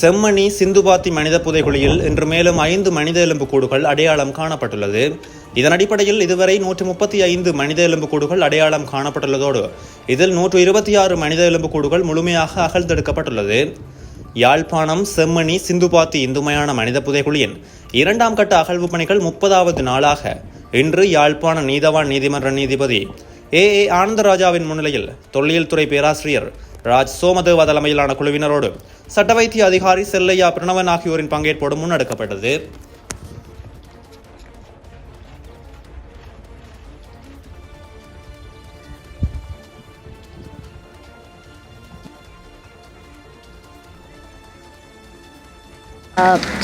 செம்மணி சிந்துபாத்தி மனித புதைகுழியில் இன்று மேலும் ஐந்து மனித எலும்புக்கூடுகள் அடையாளம் காணப்பட்டுள்ளது. இதன் அடிப்படையில் இதுவரை நூற்று முப்பத்தி ஐந்து மனித எலும்புக்கூடுகள் அடையாளம் காணப்பட்டுள்ளதோடு இதில் நூற்று இருபத்தி ஆறு மனித எலும்புக்கூடுகள் முழுமையாக அகழ்ந்தெடுக்கப்பட்டுள்ளது. யாழ்ப்பாணம் செம்மணி சிந்துபாத்தி இந்துமையான மனித புதைகுழியின் இரண்டாம் கட்ட அகழ்வு பணிகள் முப்பதாவது நாளாக. இன்று யாழ்ப்பாண நீதவான் நீதிமன்ற நீதிபதி ஏ. ஏ. ஆனந்தராஜாவின் முன்னிலையில் தொல்லியல் துறை பேராசிரியர் ராஜ் சோமதேவா தலைமையிலான குழுவினரோடு சட்ட வைத்திய அதிகாரி செல்லையா பிரணவன் ஆகியோரின் பங்கேற்போடு முன்னெடுக்கப்பட்டது.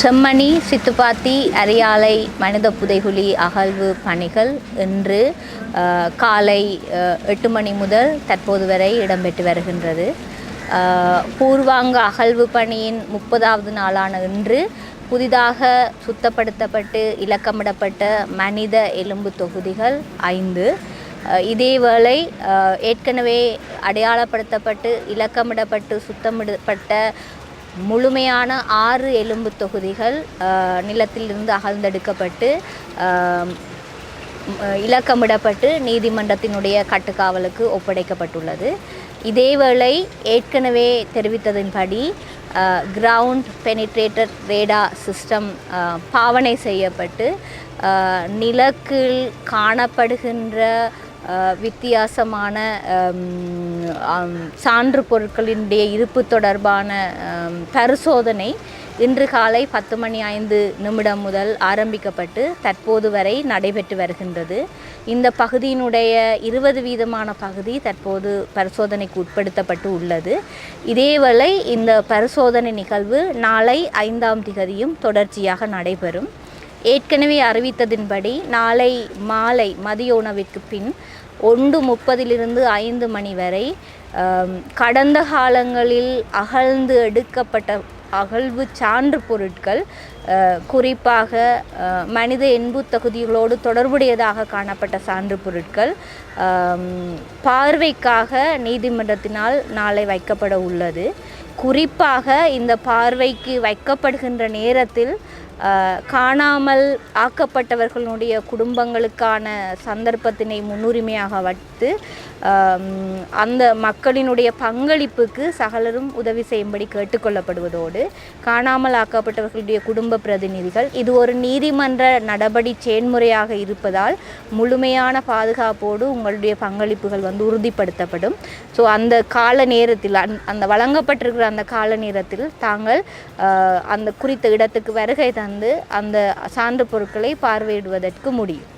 செம்மணி சித்துப்பாத்தி அரியாலை மனித புதைகுழி அகழ்வு பணிகள் இன்று அஹ், காலை அஹ், எட்டு மணி முதல் தற்போது வரை இடம்பெற்று வருகின்றது. பூர்வாங்க அகழ்வு பணியின் முப்பதாவது நாளான இன்று புதிதாக சுத்தப்படுத்தப்பட்டு இலக்கமிடப்பட்ட மனித எலும்பு தொகுதிகள் ஐந்து. இதேவேளை ஏற்கனவே அடையாளப்படுத்தப்பட்டு இலக்கமிடப்பட்டு சுத்தமிடப்பட்ட முழுமையான ஆறு எலும்பு தொகுதிகள் நிலத்திலிருந்து அகழ்ந்தெடுக்கப்பட்டு இலக்கமிடப்பட்டு நீதிமன்றத்தினுடைய கட்டுக்காவலுக்கு ஒப்படைக்கப்பட்டுள்ளது. இதேவேளை ஏற்கனவே தெரிவித்ததின்படி கிரவுண்ட் பெனிட்ரேட்டட் ரேடா சிஸ்டம் பாவனை செய்யப்பட்டு நிலக்கில் காணப்படுகின்ற வித்தியாசமான சான்று பொருட்களினுடைய இருப்பு தொடர்பான பரிசோதனை இன்று காலை பத்து மணி ஐந்து நிமிடம் முதல் ஆரம்பிக்கப்பட்டு தற்போது வரை நடைபெற்று வருகின்றது. இந்த பகுதியினுடைய இருபது வீதமான பகுதி தற்போது பரிசோதனைக்கு உட்படுத்தப்பட்டு உள்ளது. இதேவேளை இந்த பரிசோதனை நிகழ்வு நாளை ஐந்தாம் திகதியும் தொடர்ச்சியாக நடைபெறும். ஏற்கனவே அறிவித்ததின்படி நாளை மாலை மதிய உணவிற்கு பின் ஒன்று முப்பதிலிருந்து ஐந்து மணி வரை கடந்த காலங்களில் அகழ்ந்து எடுக்கப்பட்ட அகழ்வு சான்று பொருட்கள் குறிப்பாக மனித எண்பு தகுதிகளோடு தொடர்புடையதாக காணப்பட்ட சான்று பொருட்கள் பார்வைக்காக நீதிமன்றத்தினால் நாளை வைக்கப்பட உள்ளது. குறிப்பாக இந்த பார்வைக்கு வைக்கப்படுகின்ற நேரத்தில் காணாமல் ஆக்கப்பட்டவர்களுடைய குடும்பங்களுக்கான சந்தர்ப்பத்தினை முன்னுரிமையாக வைத்து அந்த மக்களினுடைய பங்களிப்புக்கு சகலரும் உதவி செய்யும்படி கேட்டுக்கொள்ளப்படுவதோடு காணாமல் ஆக்கப்பட்டவர்களுடைய குடும்ப பிரதிநிதிகள் இது ஒரு நீதிமன்ற நடபடி செயன்முறையாக இருப்பதால் முழுமையான பாதுகாப்போடு உங்களுடைய பங்களிப்புகள் வந்து உறுதிப்படுத்தப்படும். ஸோ அந்த கால நேரத்தில் அந் அந்த வழங்கப்பட்டிருக்கிற அந்த கால நேரத்தில் தாங்கள் அந்த குறித்த இடத்துக்கு வருகை தந்து அந்த சான்று பொருட்களை பார்வையிடுவதற்கு முடியும்.